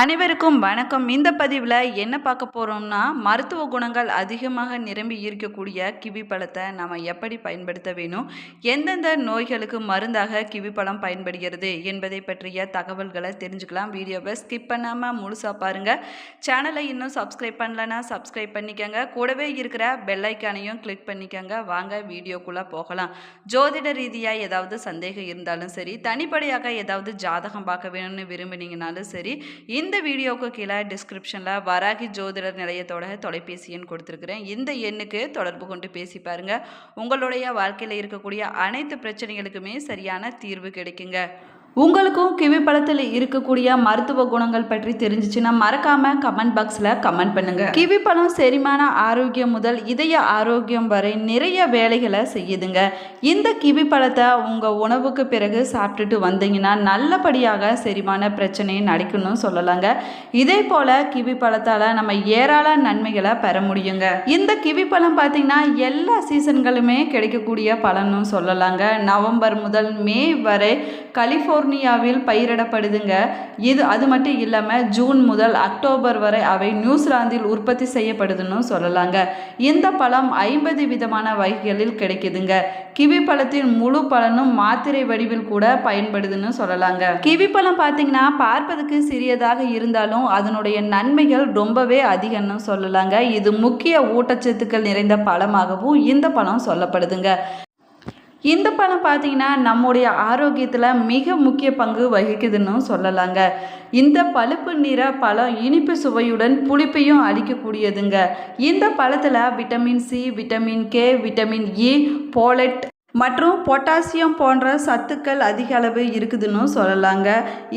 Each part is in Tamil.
அனைவருக்கும் வணக்கம். இந்த பதிவில் என்ன பார்க்க போகிறோம்னா மருத்துவ குணங்கள் அதிகமாக நிரம்பி இருக்கக்கூடிய கிவி பழத்தை நம்ம எப்படி பயன்படுத்த வேணும்? எந்தெந்த நோய்களுக்கு மருந்தாக கிவி பழம் பயன்படுகிறது என்பதை பற்றிய தகவல்களை தெரிஞ்சுக்கலாம். வீடியோவை ஸ்கிப் பண்ணாமல் முழுசாக பாருங்கள் சேனலை இன்னும் சப்ஸ்கிரைப் பண்ணலன்னா சப்ஸ்கிரைப் பண்ணிக்கோங்க. கூடவே இருக்கிற பெல்லைக்கானையும் கிளிக் பண்ணிக்கோங்க. வாங்க வீடியோக்குள்ளே போகலாம். ஜோதிட ரீதியாக ஏதாவது சந்தேகம் இருந்தாலும் சரி தனிப்படையாக ஏதாவது ஜாதகம் பார்க்க வேணும்னு விரும்பினீங்கனாலும் சரி இந்த வீடியோவுக்கு கீழே டிஸ்கிரிப்ஷனில் வராகி ஜோதிடர் நிலையத்தோட தொலைபேசி எண் கொடுத்துருக்குறேன். இந்த எண்ணுக்கு தொடர்பு கொண்டு பேசி பாருங்கள் உங்களுடைய வாழ்க்கையில் இருக்கக்கூடிய அனைத்து பிரச்சனைகளுக்குமே சரியான தீர்வு கிடைக்குங்க. உங்களுக்கும் கிவி பழத்தில் இருக்கக்கூடிய மருத்துவ குணங்கள் பற்றி தெரிஞ்சிச்சுன்னா மறக்காம கமெண்ட் பாக்ஸில் கமெண்ட் பண்ணுங்க. கிவி பழம் செரிமான ஆரோக்கியம் முதல் இதய ஆரோக்கியம் வரை நிறைய வேலைகளை செய்யுதுங்க. இந்த கிவி பழத்தை உங்கள் உணவுக்கு பிறகு சாப்பிட்டுட்டு வந்தீங்கன்னா நல்லபடியாக செரிமான பிரச்சனையை நடக்கணும்னு சொல்லலாங்க. இதே போல் கிவி பழத்தால் நம்ம ஏராள நன்மைகளை பெற முடியுங்க. இந்த கிவி பழம் பார்த்தீங்கன்னா எல்லா சீசன்களுமே கிடைக்கக்கூடிய பழம்னு சொல்லலாங்க. நவம்பர் முதல் மே வரை கலிஃபோர்னியாவில் பயிரிடப்படுதுங்க. இது அது மட்டும் இல்லாமல் ஜூன் முதல் அக்டோபர் வரை அவை நியூசிலாந்தில் உற்பத்தி செய்யப்படுதுன்னு சொல்லலாங்க. இந்த பழம் ஐம்பது விதமான வகைகளில் கிடைக்குதுங்க. கிவி பழத்தின் முழு பலனும் மாத்திரை வடிவில் கூட பயன்படுதுன்னு சொல்லலாங்க. கிவி பழம் பார்த்தீங்கன்னா பார்ப்பதற்கு சிறியதாக இருந்தாலும் அதனுடைய நன்மைகள் ரொம்பவே அதிகம்னு சொல்லலாங்க. இது முக்கிய ஊட்டச்சத்துக்கள் நிறைந்த பழமாகவும் இந்த பழம் சொல்லப்படுதுங்க. இந்த பழம் பார்த்தீங்கன்னா நம்முடைய ஆரோக்கியத்தில் மிக முக்கிய பங்கு வகிக்குதுன்னு சொல்லலாங்க. இந்த பழுப்பு நிற பழம் இனிப்பு சுவையுடன் புளிப்பையும் அளிக்கக்கூடியதுங்க. இந்த பழத்தில் vitamin C vitamin K vitamin E folate மற்றும் பொட்டாசியம் போன்ற சத்துக்கள் அதிக அளவு இருக்குதுன்னு சொல்லலாங்க.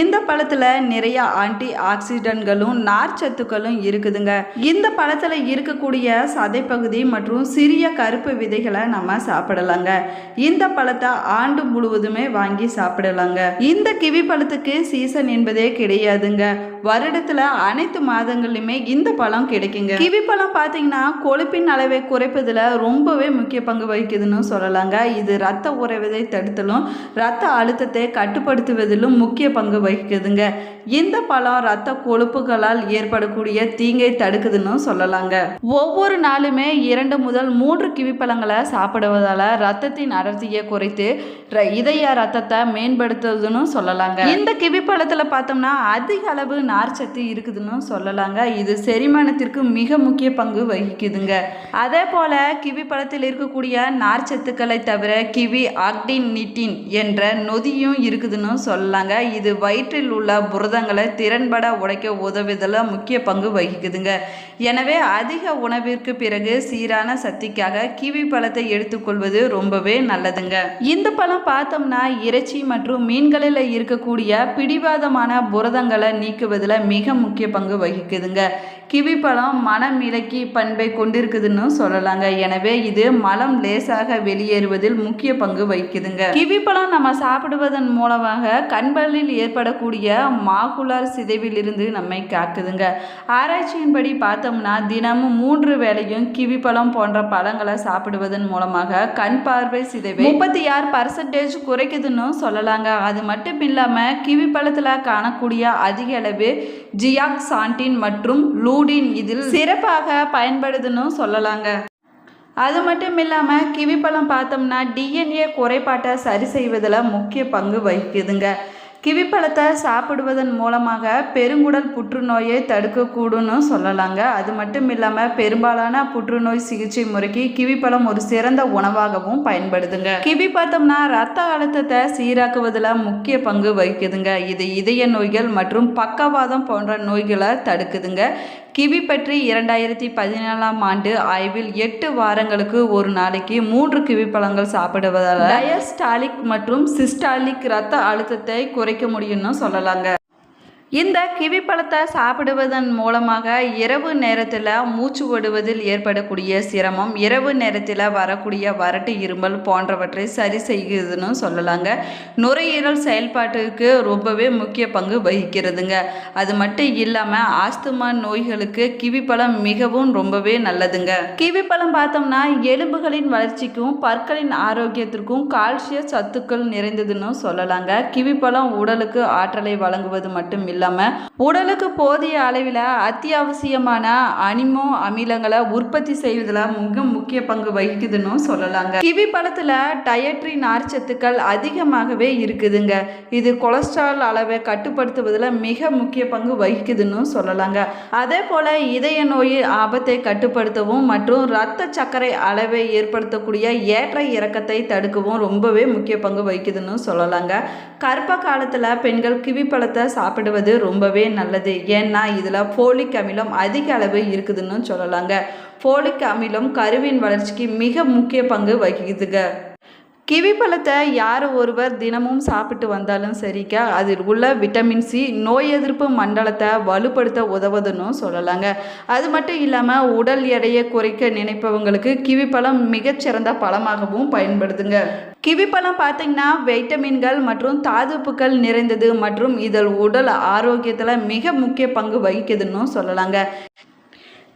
இந்த பழத்தில் நிறைய ஆன்டி ஆக்சிடென்ட்களும் நார்ச்சத்துக்களும் இருக்குதுங்க. இந்த பழத்தில் இருக்கக்கூடிய சதைப்பகுதி மற்றும் சிறிய கருப்பு விதைகளை நம்ம சாப்பிடலாங்க. இந்த பழத்தை ஆண்டு முழுவதுமே வாங்கி சாப்பிடலாங்க. இந்த கிவி பழத்துக்கு சீசன் என்பதே கிடையாதுங்க. வருடத்தில் அனைத்து மாதங்களிலுமே இந்த பழம் கிடைக்குங்க. கிவி பழம் பார்த்தீங்கன்னா கொழுப்பின் அளவை குறைப்பதில் ரொம்பவே முக்கிய பங்கு வகிக்குதுன்னு சொல்லலாங்க. இது ரத்த உறைவதை தடுத்தலும் ரத்த அழுத்தத்தை கட்டுப்படுத்துவதிலும் முக்கிய பங்கு வகிக்குதுங்க. இந்த பழம் ரத்த கொழுப்புகளால் ஏற்படக்கூடிய தீங்கை தடுக்குதுன்னு சொல்லலாங்க. ஒவ்வொரு நாளுமே இரண்டு முதல் மூன்று கிவி பழங்களை சாப்பிடுவதால ரத்தத்தின் அடர்த்தியை குறைத்து இதய ரத்தத்தை மேம்படுத்துதுன்னு சொல்லலாங்க. இந்த கிவி பழத்தில் பார்த்தோம்னா அதிக அளவு நார்ச்சத்து இருக்குதுன்னு சொல்லலாங்க. இது செரிமானத்திற்கு மிக முக்கிய பங்கு வகிக்குதுங்க. அதே போல கிவி பழத்தில் இருக்கக்கூடிய நார்ச்சத்துக்களை தவிர கிவி ஆக்டின் நிட்டின் என்ற நொதியும் இருக்குதுன்னு சொல்லலாங்க இது வயிற்றில் உள்ள புரதங்களை திறன்பட உடைக்க உதவுதல முக்கிய பங்கு வகிக்குதுங்க. எனவே அதிக உணவிற்கு பிறகு சீரான சக்திக்காக கிவி பழத்தை எடுத்துக்கொள்வது ரொம்பவே நல்லதுங்க. இந்த பழம் பார்த்தோம்னா இறைச்சி மற்றும் மீன்களில் இருக்கக்கூடிய பிடிவாதமான புரதங்களை நீக்குவதில் மிக முக்கிய பங்கு வகிக்குதுங்க. கிவி பழம் இலக்கி பண்பை கொண்டிருக்குதுன்னு சொல்லலாங்க. எனவே இது மலம் லேசாக வெளியேறுவதில் முக்கிய பங்கு வகிக்குதுங்க. கிவி பழம் நம்ம சாப்பிடுவதன் மூலமாக கண்பலில் ஏற்படக்கூடிய மாகுலார் சிதைவிலிருந்து நம்மை காக்குதுங்க. ஆராய்ச்சியின்படி பார்த்தோம்னா தினமும் மூன்று வேளையும் கிவி பழம் போன்ற பழங்களை சாப்பிடுவதன் மூலமாக கண் பார்வை சிதைவை முப்பத்தி ஆறு பர்சன்டேஜ் குறைக்குதுன்னு சொல்லலாங்க. அது மட்டும் இல்லாமல் கிவி பழத்தில் காணக்கூடிய அதிக அளவு ஜியாக் சாண்டின் மற்றும் லூடின் இதில் சிறப்பாக பயன்படுதுன்னு சொல்லலாங்க. அது மட்டும் இல்லாமல் கிவி பழம் பார்த்தோம்னா டிஎன்ஏ குறைபாட்டை சரி செய்வதில் முக்கிய பங்கு வகிக்குதுங்க. கிவி பழத்தை சாப்பிடுவதன் மூலமாக பெருங்குடல் புற்றுநோயை தடுக்கக்கூடும்னு சொல்லலாங்க. அது மட்டும் இல்லாமல் பெரும்பாலான புற்றுநோய் சிகிச்சை முறைக்கு கிவி பழம் ஒரு சிறந்த உணவாகவும் பயன்படுதுங்க. கிவி பார்த்தோம்னா ரத்த அழுத்தத்தை சீராக்குவதில் முக்கிய பங்கு வகிக்குதுங்க. இது இதய நோய்கள் மற்றும் பக்கவாதம் போன்ற நோய்களை தடுக்குதுங்க. கிவி பற்றி இரண்டாயிரத்தி பதினேழாம் ஆண்டு ஆய்வில் எட்டு வாரங்களுக்கு ஒரு நாளைக்கு மூன்று கிவி பழங்கள் சாப்பிடுவதால் டயஸ்டாலிக் மற்றும் சிஸ்டாலிக் ரத்த அழுத்தத்தை குறை குறைக்க முடியும்னு சொல்லலாங்க. இந்த கிவி பழத்தை சாப்பிடுவதன் மூலமாக இரவு நேரத்தில் மூச்சு விடுவதில் ஏற்படக்கூடிய சிரமம் இரவு நேரத்தில் வரக்கூடிய வறட்டு இருமல் போன்றவற்றை சரி செய்கிறதுன்னு சொல்லலாங்க. நுரையீரல் செயல்பாட்டுக்கு ரொம்பவே முக்கிய பங்கு வகிக்கிறதுங்க. அது மட்டும் இல்லாமல் ஆஸ்துமா நோய்களுக்கு கிவி பழம் மிகவும் ரொம்பவே நல்லதுங்க. கிவி பழம் பார்த்தோம்னா எலும்புகளின் வளர்ச்சிக்கும் பற்களின் ஆரோக்கியத்திற்கும் கால்சிய சத்துக்கள் நிறைந்ததுன்னு சொல்லலாங்க. கிவி பழம் உடலுக்கு ஆற்றலை வழங்குவது மட்டும் இல்லை இல்லாமல் உடலுக்கு போதிய அளவில் அத்தியாவசியமான அனிமோ அமிலங்களை உற்பத்தி செய்வதில் மிக முக்கிய பங்கு வகிக்குதுன்னு சொல்லலாங்க. கிவி பழத்தில் டயட்ரி நார்ச்சத்துக்கள் அதிகமாகவே இருக்குதுங்க. இது கொலஸ்ட்ரால் அளவை கட்டுப்படுத்துவதில் மிக முக்கிய பங்கு வகிக்குதுன்னு சொல்லலாங்க. அதே போல் இதய நோய் ஆபத்தை கட்டுப்படுத்தவும் மற்றும் இரத்த சர்க்கரை அளவை ஏற்படுத்தக்கூடிய ஏற்ற இறக்கத்தை தடுக்கவும் ரொம்பவே முக்கிய பங்கு வகிக்குதுன்னு சொல்லலாங்க. கர்ப்ப காலத்தில் பெண்கள் கிவி பழத்தை சாப்பிடுவது ரொம்பவே நல்லது. ஏன்னா இதில் ஃபோலிக் அமிலம் அதிக அளவு இருக்குதுன்னு சொல்லலாங்க. ஃபோலிக் அமிலம் கருவின் வளர்ச்சிக்கு மிக முக்கிய பங்கு வகிக்குதுங்க. கிவி பழத்தை யார் ஒருவர் தினமும் சாப்பிட்டு வந்தாலும் சரிக்கா அதில் உள்ள விட்டமின் சி நோய் எதிர்ப்பு மண்டலத்தை வலுப்படுத்த உதவுதுன்னு சொல்லலாங்க. அது மட்டும் இல்லாமல் உடல் எடையை குறைக்க நினைப்பவங்களுக்கு கிவி பழம் மிகச்சிறந்த பழமாகவும் பயன்படுதுங்க. கிவி பழம் பார்த்தீங்கன்னா வைட்டமின்கள் மற்றும் தாதுப்புக்கள் நிறைந்தது மற்றும் இதில் உடல் ஆரோக்கியத்தில் மிக முக்கிய பங்கு வகிக்குதுன்னு சொல்லலாங்க.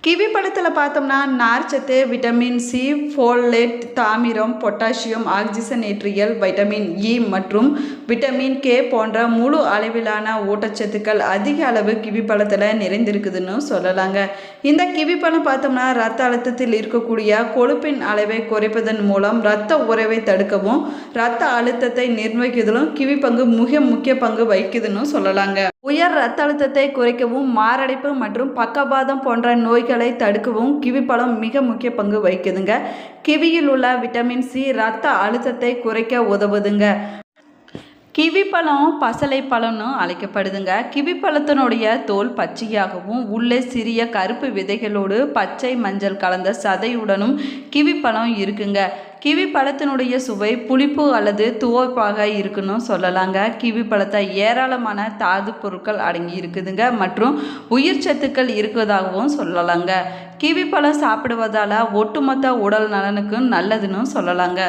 கிவி பழத்தில் பார்த்தோம்னா நார்ச்சத்து விட்டமின் சி ஃபோலேட் தாமிரம் பொட்டாசியம் ஆக்சிஜனேற்றியல் வைட்டமின் இ மற்றும் விட்டமின் கே போன்ற முழு அளவிலான ஊட்டச்சத்துக்கள் அதிக அளவு கிவி பழத்தில் நிறைந்திருக்குதுன்னு சொல்லலாங்க. இந்த கிவி பழம் பார்த்தோம்னா ரத்த அழுத்தத்தில் இருக்கக்கூடிய கொழுப்பின் அளவை குறைப்பதன் மூலம் ரத்த உறவை தடுக்கவும் இரத்த அழுத்தத்தை நிர்வகிப்பதிலும் கிவி பங்கு மிக முக்கிய பங்கு வகிக்குதுன்னு சொல்லலாங்க. உயர் ரத்த அழுத்தத்தை குறைக்கவும் மாரடைப்பு மற்றும் பக்கவாதம் போன்ற நோய்களை தடுக்கவும் கிவி பழம் மிக முக்கிய பங்கு வகிக்குதுங்க. கிவியில் உள்ள விட்டமின் சி ரத்த அழுத்தத்தை குறைக்க உதவுதுங்க. கிவி பழம் பசலை பழம்னு அழைக்கப்படுதுங்க. கிவி பழத்தினுடைய தோல் பச்சையாகவும் உள்ளே சிறிய கருப்பு விதைகளோடு பச்சை மஞ்சள் கலந்த சதையுடனும் கிவி பழம் இருக்குங்க. கிவி பழத்தினுடைய சுவை புளிப்பு அல்லது துவப்பாக இருக்குன்னு சொல்லலாங்க. கிவி பழத்தை ஏராளமான தாது பொருட்கள் அடங்கி இருக்குதுங்க மற்றும் உயிர் சத்துக்கள் இருக்குவதாகவும் சொல்லலாங்க. கிவி பழம் சாப்பிடுவதால் ஒட்டுமொத்த உடல் நலனுக்கும் நல்லதுன்னு சொல்லலாங்க.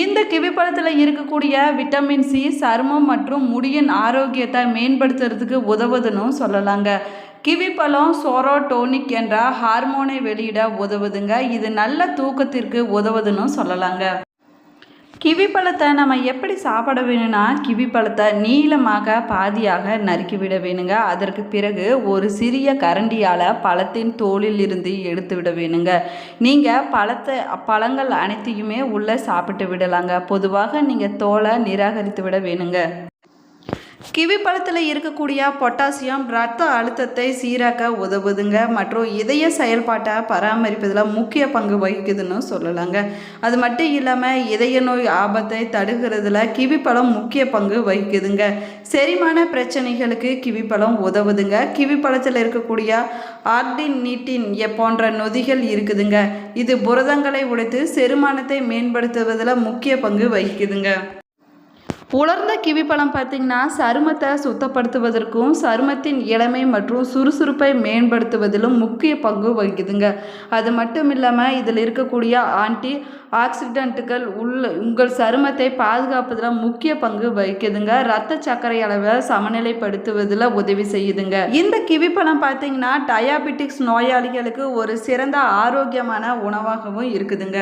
இந்த கிவி பழத்தில் இருக்கக்கூடிய விட்டமின் சி சருமம் மற்றும் முடியின் ஆரோக்கியத்தை மேம்படுத்துறதுக்கு உதவுதுன்னு சொல்லலாங்க. கிவி பழம் சோரோடோனிக் என்ற ஹார்மோனை வெளியிட உதவுதுங்க. இது நல்ல தூக்கத்திற்கு உதவுதுன்னு சொல்லலாங்க. கிவி பழத்தை நம்ம எப்படி சாப்பிட வேணும்னா கிவி பழத்தை நீளமாக பாதியாக நறுக்கி விட வேணுங்க. அதற்கு பிறகு ஒரு சிறிய கரண்டியால் பழத்தின் தோலில் இருந்து எடுத்து விட வேணுங்க. நீங்கள் பழத்தை பழங்கள் அனைத்தையுமே உள்ளே சாப்பிட்டு விடலாங்க. பொதுவாக நீங்கள் தோலை நிராகரித்து விட வேணுங்க. கிவி பழத்தில் இருக்கக்கூடிய பொட்டாசியம் ரத்த அழுத்தத்தை சீராக்க உதவுதுங்க. மற்றும் இதய செயல்பாட்டை பராமரிப்பதில் முக்கிய பங்கு வகிக்குதுன்னு சொல்லலாங்க. அது மட்டும் இல்லாமல் இதய நோய் ஆபத்தை தடுக்கிறதுல கிவி பழம் முக்கிய பங்கு வகிக்குதுங்க. செரிமான பிரச்சனைகளுக்கு கிவி பழம் உதவுதுங்க. கிவி பழத்தில் இருக்கக்கூடிய ஆர்டின் நீட்டின் போன்ற நொதிகள் இருக்குதுங்க. இது புரதங்களை உடைத்து செரிமானத்தை மேம்படுத்துவதில் முக்கிய பங்கு வகிக்குதுங்க. உலர்ந்த கிவி பழம் பார்த்திங்கன்னா சருமத்தை சுத்தப்படுத்துவதற்கும் சருமத்தின் இளமை மற்றும் சுறுசுறுப்பை மேம்படுத்துவதிலும் முக்கிய பங்கு வகிக்குதுங்க. அது மட்டும் இல்லாமல் இதில் இருக்கக்கூடிய ஆன்டி ஆக்சிடென்ட்டுகள் உள்ள உங்கள் சருமத்தை பாதுகாப்பதில் முக்கிய பங்கு வகிக்குதுங்க. ரத்த சர்க்கரை அளவை சமநிலைப்படுத்துவதில் உதவி செய்யுதுங்க. இந்த கிவி பழம் பார்த்தீங்கன்னா டயாபெட்டிக்ஸ் நோயாளிகளுக்கு ஒரு சிறந்த ஆரோக்கியமான உணவாகவும் இருக்குதுங்க.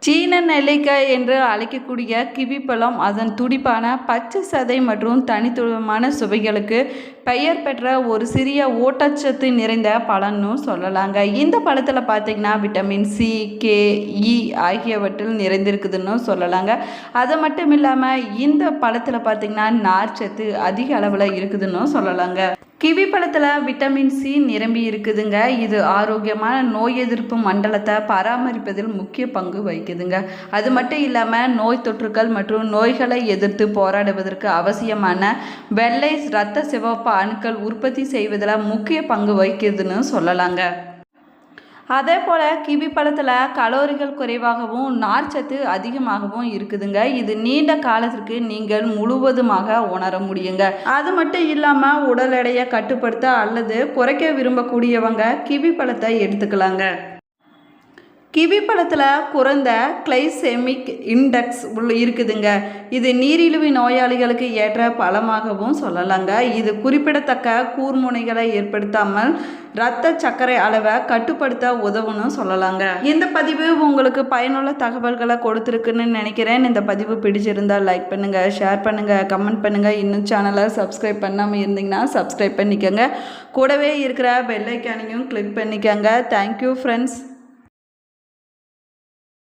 சீன நெல்லிக்காய் என்று அழைக்கக்கூடிய கிவி பழம் அதன் துடிப்பான பச்சை சதை மற்றும் தனித்துவமான சுவைகளுக்கு பெயர் பெற்ற ஒரு சிறிய ஊட்டச்சத்து நிறைந்த பழம்னு சொல்லலாங்க. இந்த பழத்தில் பார்த்தீங்கன்னா vitamin C K E e ஆகியவற்றில் நிறைந்திருக்குதுன்னு சொல்லலாங்க. அது மட்டும் இல்லாமல் இந்த பழத்தில் பார்த்தீங்கன்னா நார்ச்சத்து அதிக அளவில் இருக்குதுன்னு சொல்லலாங்க. கிவி பழத்தில் விட்டமின் சி நிரம்பி இருக்குதுங்க. இது ஆரோக்கியமான நோய் எதிர்ப்பு மண்டலத்தை பராமரிப்பதில் முக்கிய பங்கு வகிக்குதுங்க. அது மட்டும் இல்லாமல் நோய் தொற்றுக்கள் மற்றும் நோய்களை எதிர்த்து போராடுவதற்கு அவசியமான வெள்ளை இரத்த சிவப்பு அணுக்கள் உற்பத்தி செய்வதில் முக்கிய பங்கு வகிக்கிறதுன்னு சொல்லலாங்க. அதே போல் கிவி பழத்தில் கலோரிகள் குறைவாகவும் நார்ச்சத்து அதிகமாகவும் இருக்குதுங்க. இது நீண்ட காலத்திற்கு நீங்கள் முழுவதுமாக உணர முடியுங்க. அது மட்டும் இல்லாமல் உடல் எடையை கட்டுப்படுத்த அல்லது குறைக்க விரும்பக்கூடியவங்க கிவி பழத்தை எடுத்துக்கலாங்க. கிவி பழத்தில் குறைந்த கிளைசெமிக் இண்டெக்ஸ் உள்ள இருக்குதுங்க. இது நீரிழிவு நோயாளிகளுக்கு ஏற்ற பழமாகவும் சொல்லலாங்க. இது குறிப்பிடத்தக்க கூர்முனைகளை ஏற்படுத்தாமல் இரத்த சர்க்கரை அளவை கட்டுப்படுத்த உதவுன்னு சொல்லலாங்க. இந்த பதிவு உங்களுக்கு பயனுள்ள தகவல்களை கொடுத்துருக்குன்னு நினைக்கிறேன். இந்த பதிவு பிடிச்சிருந்தால் லைக் பண்ணுங்கள் ஷேர் பண்ணுங்கள் கமெண்ட் பண்ணுங்கள் இன்னும் சேனலை சப்ஸ்கிரைப் பண்ணாமல் இருந்தீங்கன்னா சப்ஸ்கிரைப் பண்ணிக்கோங்க. கூடவே இருக்கிற பெல்லைக்கானையும் கிளிக் பண்ணிக்கோங்க. Thank you friends